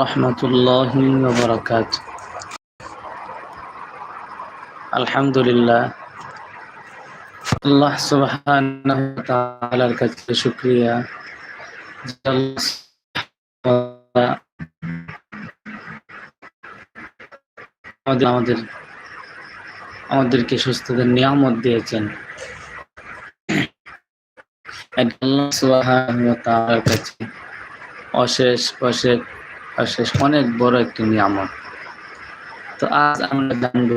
রহমতুল্লাহ বরকাত আলহামদুলিল্লাহ। আল্লাহ সুবাহার আমাদের আমাদের আমাদেরকে সুস্থতার নিয়ামত দিয়েছেন। কাছে অশেষ অশেষ অশেষ অনেক বড় একটি নিয়ামত। তো আজ আমরা জানব